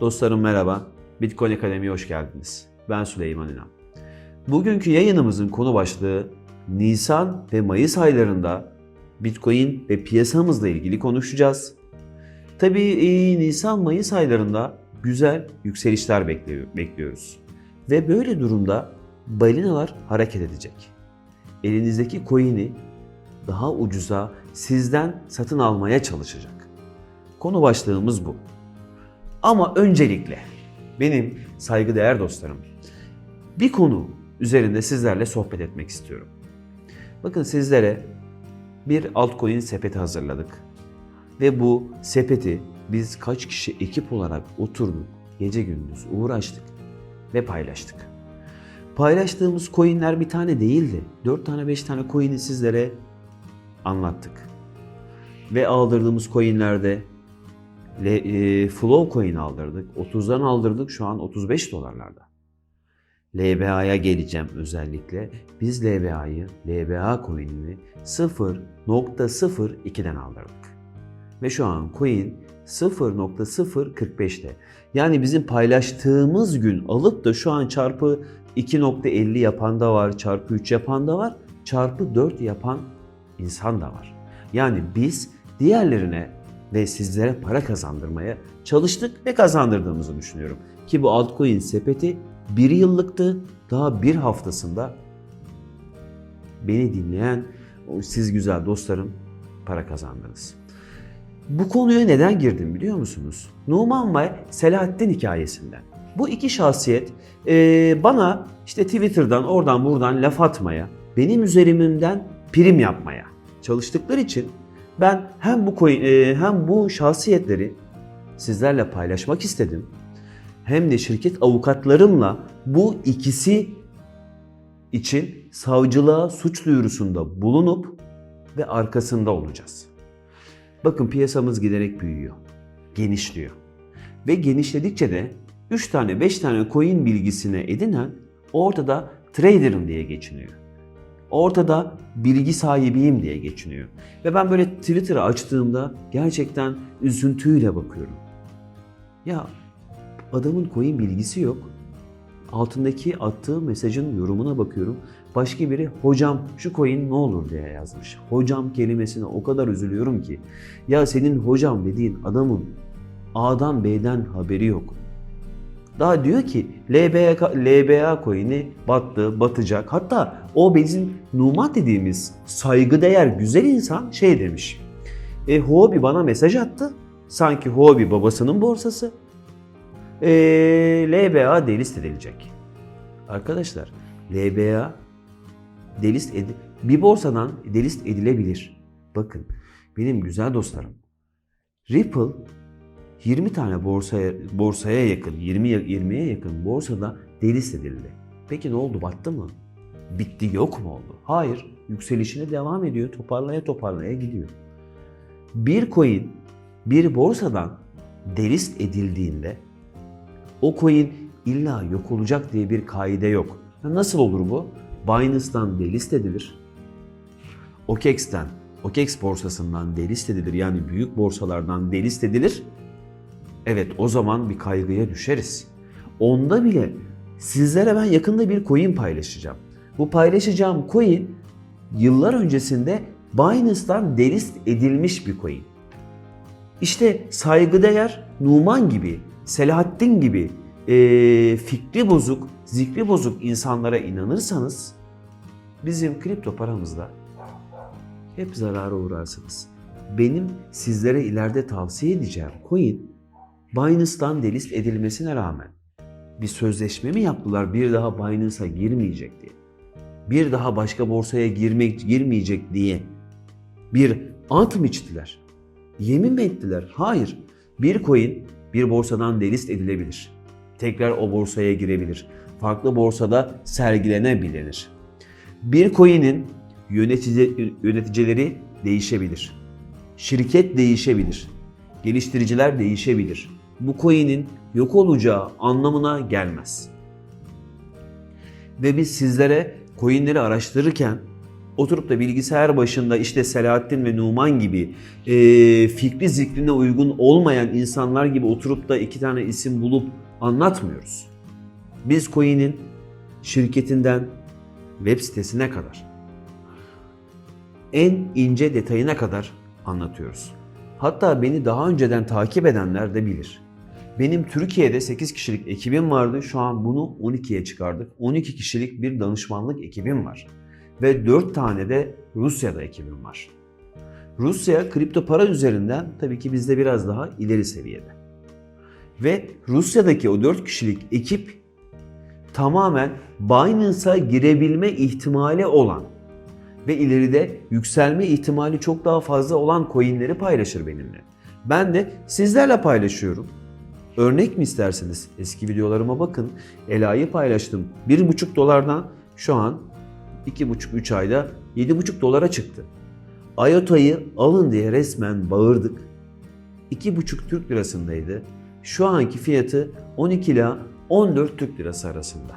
Dostlarım merhaba. Bitcoin Akademi'ye hoş geldiniz. Ben Süleyman İnan. Bugünkü yayınımızın konu başlığı Nisan ve Mayıs aylarında Bitcoin ve piyasamızla ilgili konuşacağız. Tabii e, Nisan-Mayıs aylarında güzel yükselişler bekliyor- bekliyoruz. Ve böyle durumda balinalar hareket edecek. Elinizdeki coin'i daha ucuza sizden satın almaya çalışacak. Konu başlığımız bu. Ama öncelikle benim saygıdeğer dostlarım bir konu üzerinde sizlerle sohbet etmek istiyorum. Bakın sizlere bir altcoin sepeti hazırladık. Ve bu sepeti biz kaç kişi ekip olarak oturduk, gece gündüz uğraştık ve paylaştık. Paylaştığımız coinler bir tane değildi. 4 tane 5 tane coin'i sizlere anlattık. Ve aldırdığımız coinlerde Le, e, Flow coin aldırdık. 30'dan aldırdık şu an 35 dolarlarda. LBA'ya geleceğim özellikle. Biz LBA'yı, LBA coin'ini 0.02'den aldırdık. Ve şu an coin 0.045'te. Yani bizim paylaştığımız gün alıp da şu an çarpı 2.50 yapan da var, çarpı 3 yapan da var, çarpı 4 yapan insan da var. Yani biz diğerlerine ve sizlere para kazandırmaya çalıştık ve kazandırdığımızı düşünüyorum. Ki bu altcoin sepeti bir yıllıktı. Daha bir haftasında beni dinleyen siz güzel dostlarım para kazandınız. Bu konuya neden girdim biliyor musunuz? Numan ve Selahattin hikayesinden. Bu iki şahsiyet eee, bana işte Twitter'dan oradan buradan laf atmaya, benim üzerimden prim yapmaya çalıştıkları için ben hem bu coin- eee, hem bu şahsiyetleri sizlerle paylaşmak istedim. Hem de şirket avukatlarımla bu ikisi için savcılığa suç duyurusunda bulunup ve arkasında olacağız. Bakın piyasamız giderek büyüyor, genişliyor. Ve genişledikçe de 3 tane 5 tane coin bilgisine edinen ortada trader'ım diye geçiniyor. Ortada bilgi sahibiyim diye geçiniyor. Ve ben böyle Twitter'ı açtığımda gerçekten üzüntüyle bakıyorum. Ya adamın coin bilgisi yok. Altındaki attığı mesajın yorumuna bakıyorum. Başka biri hocam şu coin ne olur diye yazmış. Hocam kelimesine o kadar üzülüyorum ki. Ya senin hocam dediğin adamın A'dan B'den haberi yok. Daha diyor ki LBA, LBA coin'i battı, batacak. Hatta o bizim Numan dediğimiz saygıdeğer güzel insan şey demiş. E, Huobi bana mesaj attı. Sanki Huobi babasının borsası. E, LBA delist edilecek. Arkadaşlar LBA delist edi bir borsadan delist edilebilir. Bakın benim güzel dostlarım. Ripple 20 tane borsaya borsaya yakın, 20 ya- 20'ye yakın borsada delist edildi. Peki ne oldu? Battı mı? Bitti yok mu oldu? Hayır. Yükselişine devam ediyor. Toparlaya toparlaya gidiyor. Bir coin bir borsadan delist edildiğinde o coin illa yok olacak diye bir kaide yok. Nasıl olur bu? Binance'dan delist edilir. OKEX'ten, OKEX borsasından delist edilir. Yani büyük borsalardan delist edilir. Evet o zaman bir kaygıya düşeriz. Onda bile sizlere ben yakında bir coin paylaşacağım. Bu paylaşacağım coin yıllar öncesinde Binance'dan delist edilmiş bir coin. İşte saygıdeğer Numan gibi, Selahattin gibi eee, fikri bozuk, zikri bozuk insanlara inanırsanız bizim kripto paramızda hep zarara uğrarsınız. Benim sizlere ileride tavsiye edeceğim coin Binance'dan delist edilmesine rağmen bir sözleşme mi yaptılar bir daha Binance'a girmeyecek diye. Bir daha başka borsaya girmek girmeyecek diye bir ant mı içtiler? Yemin mi ettiler? Hayır. Bir coin bir borsadan delist edilebilir. Tekrar o borsaya girebilir. Farklı borsada sergilenebilir. Bir coin'in yönetici, yöneticileri değişebilir. Şirket değişebilir. Geliştiriciler değişebilir. Bu coin'in yok olacağı anlamına gelmez. Ve biz sizlere coin'leri araştırırken oturup da bilgisayar başında işte Selahattin ve Numan gibi e, fikri zikrine uygun olmayan insanlar gibi oturup da iki tane isim bulup anlatmıyoruz. Biz coin'in şirketinden web sitesine kadar en ince detayına kadar anlatıyoruz. Hatta beni daha önceden takip edenler de bilir. Benim Türkiye'de 8 kişilik ekibim vardı. Şu an bunu 12'ye çıkardık. 12 kişilik bir danışmanlık ekibim var. Ve 4 tane de Rusya'da ekibim var. Rusya kripto para üzerinden tabii ki bizde biraz daha ileri seviyede. Ve Rusya'daki o 4 kişilik ekip tamamen Binance'a girebilme ihtimali olan ve ileride yükselme ihtimali çok daha fazla olan coinleri paylaşır benimle. Ben de sizlerle paylaşıyorum. Örnek mi isterseniz eski videolarıma bakın. Ela'yı paylaştım. 1,5 dolardan şu an 2,5-3 ayda 7,5 dolara çıktı. IOTA'yı alın diye resmen bağırdık. 2,5 Türk lirasındaydı. Şu anki fiyatı 12 ila 14 Türk lirası arasında.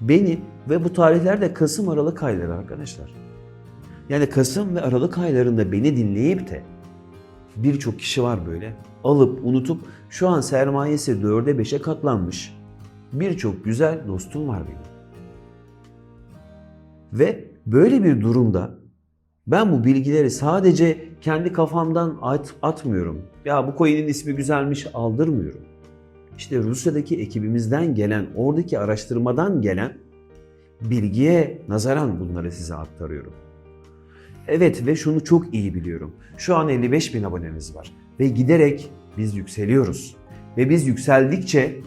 Beni ve bu tarihler de Kasım Aralık ayları arkadaşlar. Yani Kasım ve Aralık aylarında beni dinleyip de birçok kişi var böyle alıp unutup şu an sermayesi 4'e 5'e katlanmış birçok güzel dostum var benim. Ve böyle bir durumda ben bu bilgileri sadece kendi kafamdan at, atmıyorum. Ya bu coin'in ismi güzelmiş aldırmıyorum. İşte Rusya'daki ekibimizden gelen, oradaki araştırmadan gelen bilgiye nazaran bunları size aktarıyorum. Evet ve şunu çok iyi biliyorum. Şu an 55 bin abonemiz var ve giderek biz yükseliyoruz. Ve biz yükseldikçe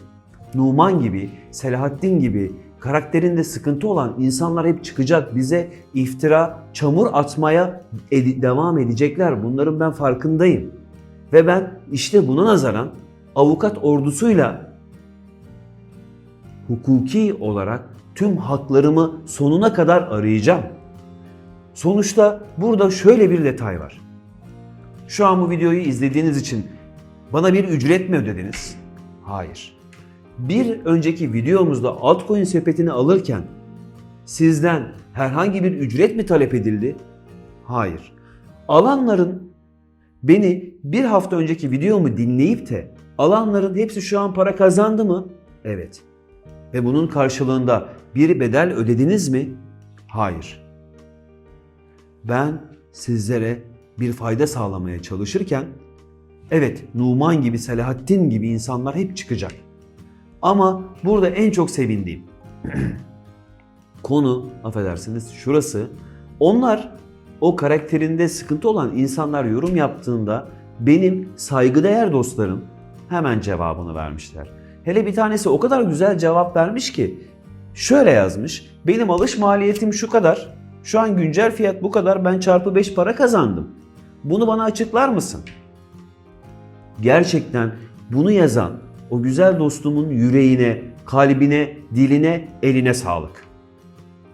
Numan gibi, Selahattin gibi karakterinde sıkıntı olan insanlar hep çıkacak. Bize iftira, çamur atmaya ed- devam edecekler. Bunların ben farkındayım. Ve ben işte buna nazaran avukat ordusuyla hukuki olarak tüm haklarımı sonuna kadar arayacağım. Sonuçta burada şöyle bir detay var. Şu an bu videoyu izlediğiniz için bana bir ücret mi ödediniz? Hayır. Bir önceki videomuzda altcoin sepetini alırken sizden herhangi bir ücret mi talep edildi? Hayır. Alanların beni bir hafta önceki videomu dinleyip de alanların hepsi şu an para kazandı mı? Evet. Ve bunun karşılığında bir bedel ödediniz mi? Hayır. Ben sizlere bir fayda sağlamaya çalışırken evet Numan gibi Selahattin gibi insanlar hep çıkacak. Ama burada en çok sevindiğim konu affedersiniz şurası. Onlar o karakterinde sıkıntı olan insanlar yorum yaptığında benim saygıdeğer dostlarım hemen cevabını vermişler. Hele bir tanesi o kadar güzel cevap vermiş ki şöyle yazmış. Benim alış maliyetim şu kadar. Şu an güncel fiyat bu kadar. Ben çarpı 5 para kazandım. Bunu bana açıklar mısın? Gerçekten bunu yazan o güzel dostumun yüreğine, kalbine, diline, eline sağlık.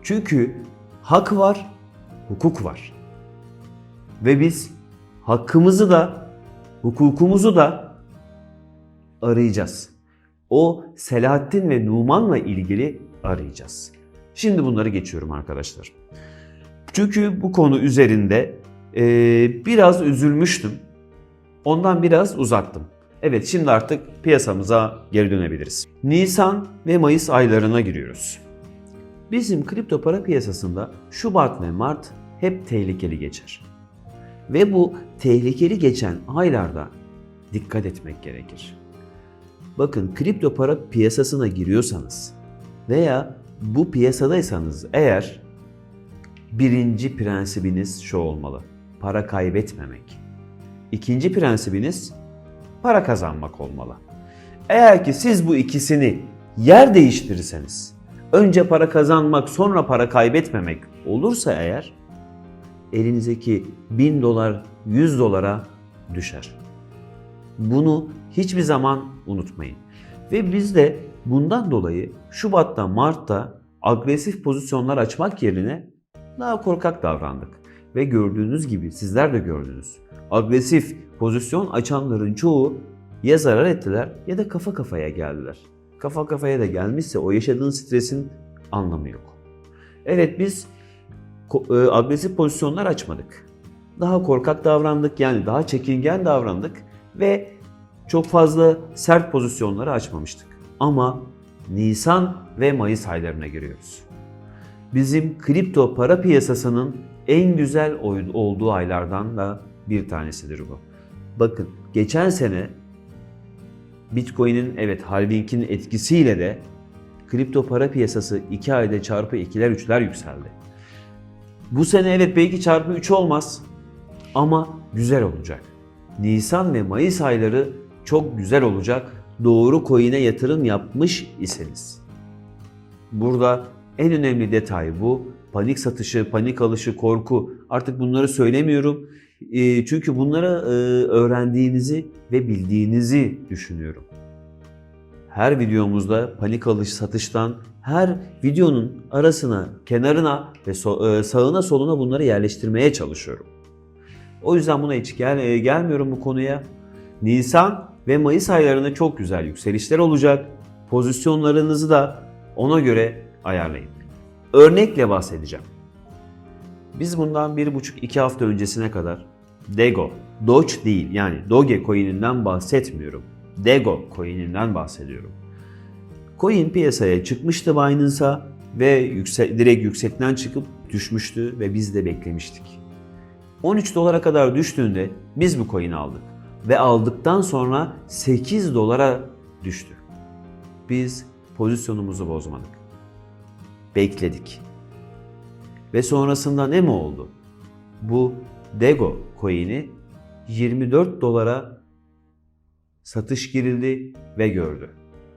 Çünkü hak var, hukuk var. Ve biz hakkımızı da, hukukumuzu da arayacağız. O Selahattin ve Numan'la ilgili arayacağız. Şimdi bunları geçiyorum arkadaşlar. Çünkü bu konu üzerinde e, biraz üzülmüştüm. Ondan biraz uzattım. Evet şimdi artık piyasamıza geri dönebiliriz. Nisan ve Mayıs aylarına giriyoruz. Bizim kripto para piyasasında Şubat ve Mart hep tehlikeli geçer. Ve bu tehlikeli geçen aylarda dikkat etmek gerekir. Bakın kripto para piyasasına giriyorsanız veya bu piyasadaysanız eğer birinci prensibiniz şu olmalı. Para kaybetmemek. İkinci prensibiniz para kazanmak olmalı. Eğer ki siz bu ikisini yer değiştirirseniz, önce para kazanmak sonra para kaybetmemek olursa eğer, elinizdeki 1000 dolar 100 dolara düşer. Bunu hiçbir zaman unutmayın. Ve biz de bundan dolayı Şubat'ta, Mart'ta agresif pozisyonlar açmak yerine daha korkak davrandık. Ve gördüğünüz gibi sizler de gördünüz. Agresif pozisyon açanların çoğu ya zarar ettiler ya da kafa kafaya geldiler. Kafa kafaya da gelmişse o yaşadığın stresin anlamı yok. Evet biz e, agresif pozisyonlar açmadık. Daha korkak davrandık yani daha çekingen davrandık ve çok fazla sert pozisyonları açmamıştık. Ama Nisan ve Mayıs aylarına giriyoruz. Bizim kripto para piyasasının en güzel olduğu aylardan da bir tanesidir bu. Bakın geçen sene Bitcoin'in evet halvingin etkisiyle de kripto para piyasası 2 ayda çarpı 2'ler 3'ler yükseldi. Bu sene evet belki çarpı 3 olmaz ama güzel olacak. Nisan ve Mayıs ayları çok güzel olacak doğru coin'e yatırım yapmış iseniz. Burada en önemli detay bu. Panik satışı, panik alışı, korku artık bunları söylemiyorum. E, Çünkü bunları e, öğrendiğinizi ve bildiğinizi düşünüyorum. Her videomuzda panik alış satıştan her videonun arasına, kenarına ve so- e, sağına soluna bunları yerleştirmeye çalışıyorum. O yüzden buna hiç gel gelmiyorum bu konuya. Nisan ve Mayıs aylarında çok güzel yükselişler olacak. Pozisyonlarınızı da ona göre ayarlayın. Örnekle bahsedeceğim. Biz bundan bir buçuk iki hafta öncesine kadar Dego, Doge değil yani Doge coin'inden bahsetmiyorum. Dego coin'inden bahsediyorum. Coin piyasaya çıkmıştı Binance'a ve yüksek, direkt yüksekten çıkıp düşmüştü ve biz de beklemiştik. 13 dolara kadar düştüğünde biz bu coin'i aldık ve aldıktan sonra 8 dolara düştü. Biz pozisyonumuzu bozmadık. Bekledik. Ve sonrasında ne mi oldu? Bu Dego coin'i 24 dolara satış girildi ve gördü.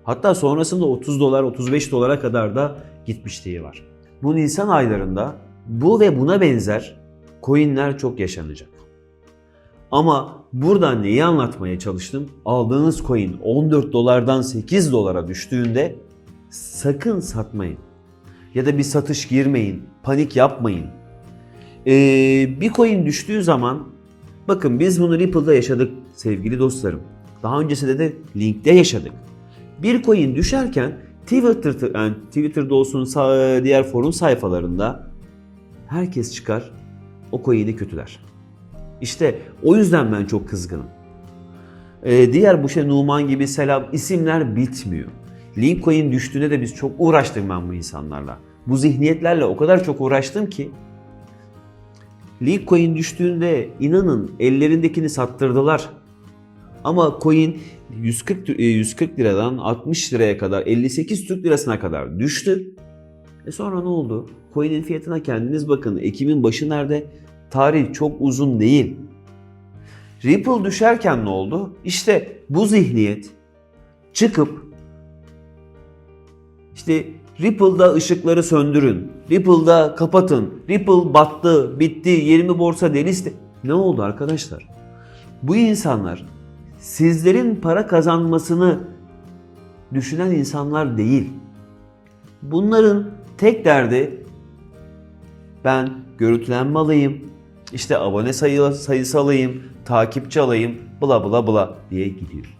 Hatta sonrasında 30 dolar, 35 dolara kadar da gitmişliği var. Bu Nisan aylarında bu ve buna benzer coinler çok yaşanacak. Ama burada neyi anlatmaya çalıştım? Aldığınız coin 14 dolardan 8 dolara düştüğünde sakın satmayın. Ya da bir satış girmeyin, panik yapmayın. Ee, bir coin düştüğü zaman bakın biz bunu Ripple'da yaşadık sevgili dostlarım. Daha öncesinde de Link'te yaşadık. Bir coin düşerken Twitter, yani Twitter'da olsun diğer forum sayfalarında herkes çıkar o coin'i kötüler. İşte o yüzden ben çok kızgınım. Ee, diğer bu şey Numan gibi selam isimler bitmiyor. Linkcoin düştüğünde de biz çok uğraştım ben bu insanlarla. Bu zihniyetlerle o kadar çok uğraştım ki Linkcoin düştüğünde inanın ellerindekini sattırdılar. Ama coin 140 e, 140 liradan 60 liraya kadar 58 Türk lirasına kadar düştü. E sonra ne oldu? Coin'in fiyatına kendiniz bakın. Ekim'in başı nerede? Tarih çok uzun değil. Ripple düşerken ne oldu? İşte bu zihniyet çıkıp işte Ripple'da ışıkları söndürün. Ripple'da kapatın. Ripple battı, bitti, 20 borsa deniz. Ne oldu arkadaşlar? Bu insanlar sizlerin para kazanmasını düşünen insanlar değil. Bunların tek derdi ben görüntülenme alayım, işte abone sayı, sayısı alayım, takipçi alayım, bla bla bla diye gidiyor.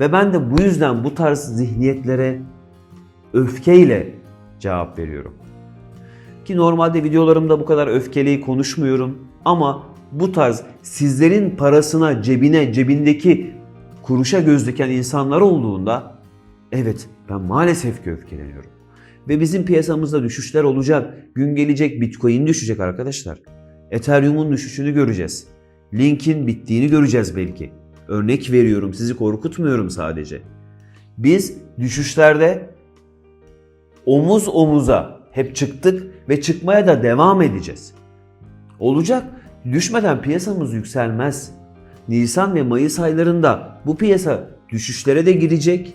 Ve ben de bu yüzden bu tarz zihniyetlere öfkeyle cevap veriyorum. Ki normalde videolarımda bu kadar öfkeli konuşmuyorum ama bu tarz sizlerin parasına, cebine, cebindeki kuruşa göz diken insanlar olduğunda evet ben maalesef ki öfkeleniyorum. Ve bizim piyasamızda düşüşler olacak. Gün gelecek Bitcoin düşecek arkadaşlar. Ethereum'un düşüşünü göreceğiz. Link'in bittiğini göreceğiz belki. Örnek veriyorum, sizi korkutmuyorum sadece. Biz düşüşlerde omuz omuza hep çıktık ve çıkmaya da devam edeceğiz. Olacak. Düşmeden piyasamız yükselmez. Nisan ve Mayıs aylarında bu piyasa düşüşlere de girecek.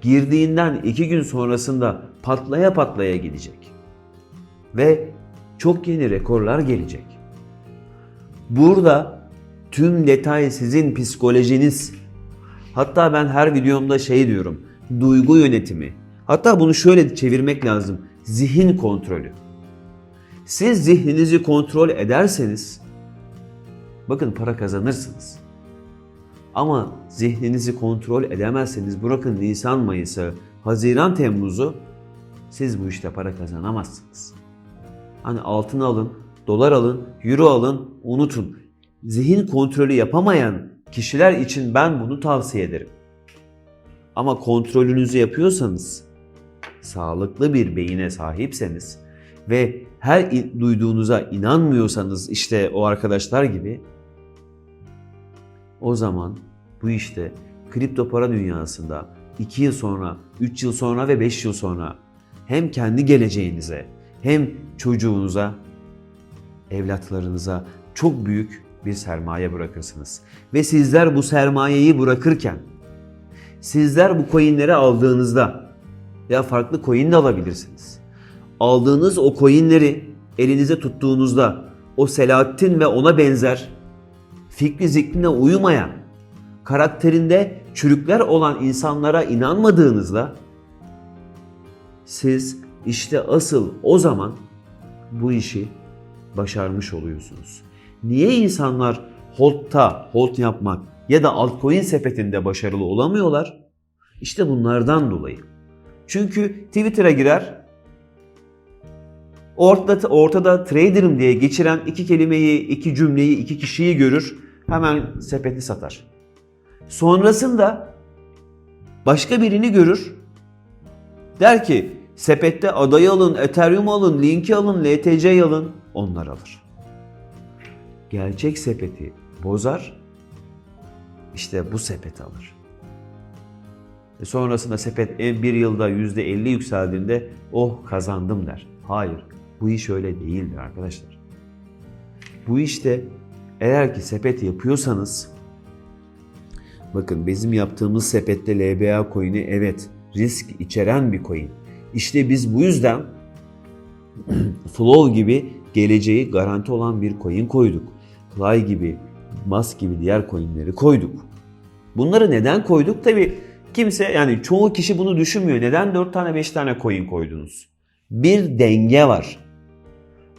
Girdiğinden iki gün sonrasında patlaya patlaya gidecek. Ve çok yeni rekorlar gelecek. Burada tüm detay sizin psikolojiniz. Hatta ben her videomda şey diyorum. Duygu yönetimi. Hatta bunu şöyle çevirmek lazım. Zihin kontrolü. Siz zihninizi kontrol ederseniz bakın para kazanırsınız. Ama zihninizi kontrol edemezseniz bırakın Nisan, Mayıs'ı, Haziran, Temmuz'u siz bu işte para kazanamazsınız. Hani altın alın, dolar alın, euro alın, unutun. Zihin kontrolü yapamayan kişiler için ben bunu tavsiye ederim. Ama kontrolünüzü yapıyorsanız, sağlıklı bir beyine sahipseniz ve her duyduğunuza inanmıyorsanız işte o arkadaşlar gibi o zaman bu işte kripto para dünyasında 2 yıl sonra, 3 yıl sonra ve 5 yıl sonra hem kendi geleceğinize hem çocuğunuza, evlatlarınıza çok büyük bir sermaye bırakırsınız. Ve sizler bu sermayeyi bırakırken sizler bu coinleri aldığınızda ya farklı coin de alabilirsiniz. Aldığınız o coinleri elinize tuttuğunuzda o Selahattin ve ona benzer fikri zikrine uymayan, karakterinde çürükler olan insanlara inanmadığınızda siz işte asıl o zaman bu işi başarmış oluyorsunuz. Niye insanlar hold'ta, hold yapmak ya da altcoin sepetinde başarılı olamıyorlar? İşte bunlardan dolayı. Çünkü Twitter'a girer, ortada, ortada trader'ım diye geçiren iki kelimeyi, iki cümleyi, iki kişiyi görür, hemen sepeti satar. Sonrasında başka birini görür, der ki sepette adayı alın, Ethereum alın, linki alın, LTC alın, onlar alır. Gerçek sepeti bozar, işte bu sepet alır. E sonrasında sepet en- bir yılda %50 yükseldiğinde oh kazandım der. Hayır, bu iş öyle değildir arkadaşlar. Bu işte eğer ki sepet yapıyorsanız bakın bizim yaptığımız sepette LBA coin'i evet risk içeren bir coin. İşte biz bu yüzden Flow gibi geleceği garanti olan bir coin koyduk. Fly gibi, Mas gibi diğer coinleri koyduk. Bunları neden koyduk? Tabi kimse yani çoğu kişi bunu düşünmüyor. Neden 4 tane 5 tane coin koydunuz? Bir denge var.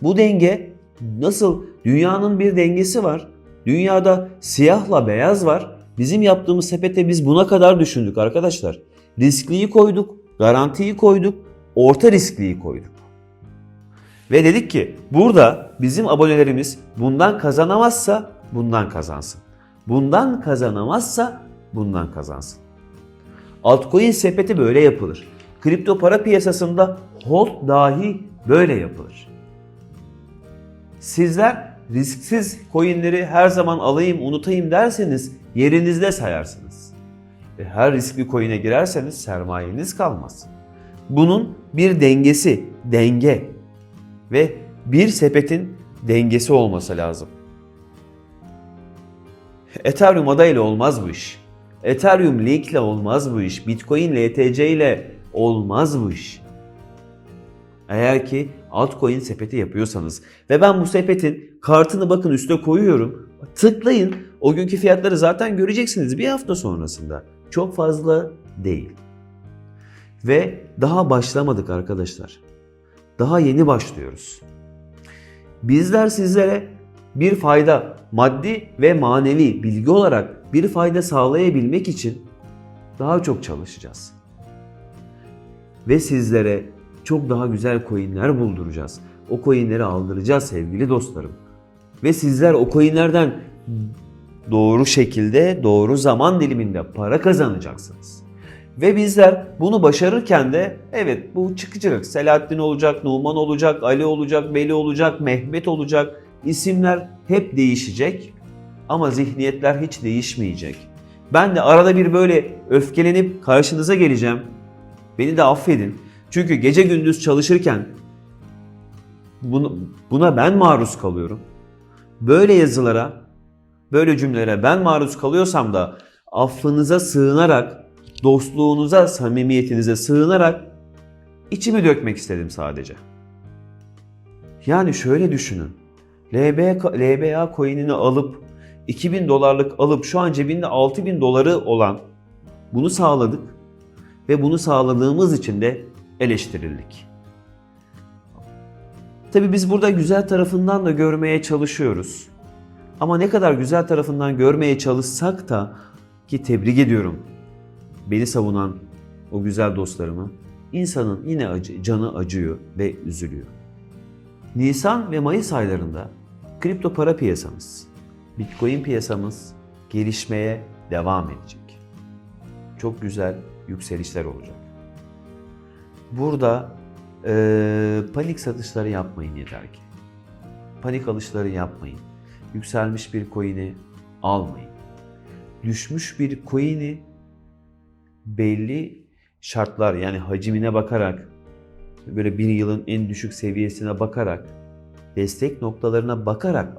Bu denge nasıl? Dünyanın bir dengesi var. Dünyada siyahla beyaz var. Bizim yaptığımız sepete biz buna kadar düşündük arkadaşlar. Riskliyi koyduk, garantiyi koyduk, orta riskliyi koyduk. Ve dedik ki burada bizim abonelerimiz bundan kazanamazsa bundan kazansın. Bundan kazanamazsa bundan kazansın. Altcoin sepeti böyle yapılır. Kripto para piyasasında hold dahi böyle yapılır. Sizler risksiz coinleri her zaman alayım unutayım derseniz yerinizde sayarsınız. Ve her riskli coin'e girerseniz sermayeniz kalmaz. Bunun bir dengesi, denge ve bir sepetin dengesi olması lazım. Ethereum adayla olmaz bu iş. Ethereum Link ile olmaz bu iş. Bitcoin LTC ile olmaz bu iş. Eğer ki altcoin sepeti yapıyorsanız ve ben bu sepetin kartını bakın üste koyuyorum. Tıklayın. O günkü fiyatları zaten göreceksiniz bir hafta sonrasında. Çok fazla değil. Ve daha başlamadık arkadaşlar. Daha yeni başlıyoruz. Bizler sizlere bir fayda, maddi ve manevi bilgi olarak bir fayda sağlayabilmek için daha çok çalışacağız. Ve sizlere çok daha güzel coinler bulduracağız. O coinleri aldıracağız sevgili dostlarım. Ve sizler o coinlerden doğru şekilde, doğru zaman diliminde para kazanacaksınız. Ve bizler bunu başarırken de evet bu çıkacak. Selahattin olacak, Numan olacak, Ali olacak, Veli olacak, Mehmet olacak. İsimler hep değişecek ama zihniyetler hiç değişmeyecek. Ben de arada bir böyle öfkelenip karşınıza geleceğim. Beni de affedin. Çünkü gece gündüz çalışırken buna ben maruz kalıyorum. Böyle yazılara, böyle cümlelere ben maruz kalıyorsam da affınıza sığınarak, dostluğunuza, samimiyetinize sığınarak içimi dökmek istedim sadece. Yani şöyle düşünün. LBA, LBA coin'ini alıp 2000 dolarlık alıp şu an cebinde 6000 doları olan bunu sağladık ve bunu sağladığımız için de eleştirildik. Tabii biz burada güzel tarafından da görmeye çalışıyoruz. Ama ne kadar güzel tarafından görmeye çalışsak da ki tebrik ediyorum beni savunan o güzel dostlarımı insanın yine acı, canı acıyor ve üzülüyor. Nisan ve Mayıs aylarında kripto para piyasamız, Bitcoin piyasamız gelişmeye devam edecek. Çok güzel yükselişler olacak. Burada eee, panik satışları yapmayın yeter ki. Panik alışları yapmayın. Yükselmiş bir coin'i almayın. Düşmüş bir coin'i belli şartlar yani hacimine bakarak böyle bir yılın en düşük seviyesine bakarak destek noktalarına bakarak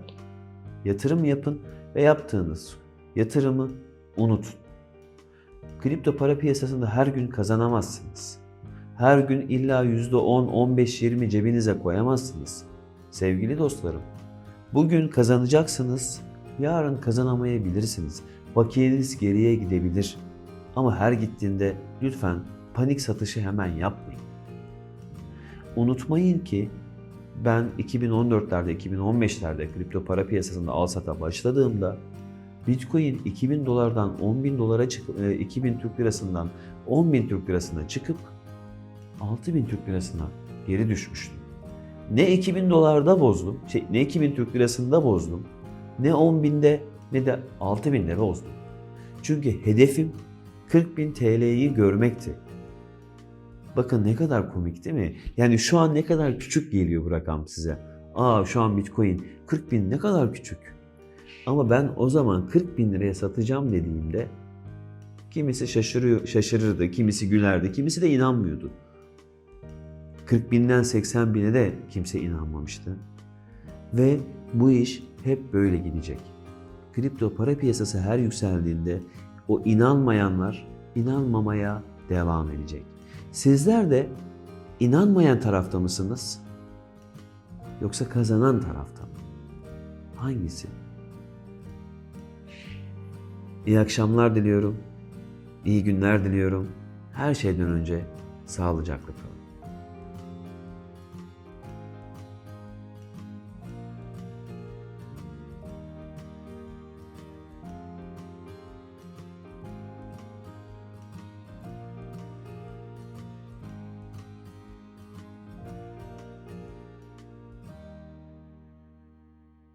yatırım yapın ve yaptığınız yatırımı unutun. Kripto para piyasasında her gün kazanamazsınız. Her gün illa %10, 15, 20 cebinize koyamazsınız. Sevgili dostlarım, bugün kazanacaksınız, yarın kazanamayabilirsiniz. Bakiyeniz geriye gidebilir. Ama her gittiğinde lütfen panik satışı hemen yapmayın. Unutmayın ki ben 2014'lerde, 2015'lerde kripto para piyasasında al sata başladığımda Bitcoin 2000 dolardan 10 bin dolara çıkıp, e, 2000 Türk lirasından 10 bin Türk lirasına çıkıp 6000 Türk lirasına geri düşmüştüm. Ne 2000 dolarda bozdum, şey, ne 2000 Türk lirasında bozdum, ne 10 binde ne de 6000'de bozdum. Çünkü hedefim 40.000 TL'yi görmekti. Bakın ne kadar komik değil mi? Yani şu an ne kadar küçük geliyor bu rakam size. Aa şu an Bitcoin 40 bin ne kadar küçük. Ama ben o zaman 40 bin liraya satacağım dediğimde kimisi şaşırıyor, şaşırırdı, kimisi gülerdi, kimisi de inanmıyordu. 40 binden 80 bine de kimse inanmamıştı. Ve bu iş hep böyle gidecek. Kripto para piyasası her yükseldiğinde o inanmayanlar inanmamaya devam edecek. Sizler de inanmayan tarafta mısınız? Yoksa kazanan tarafta mı? Hangisi? İyi akşamlar diliyorum. İyi günler diliyorum. Her şeyden önce sağlıcakla kalın.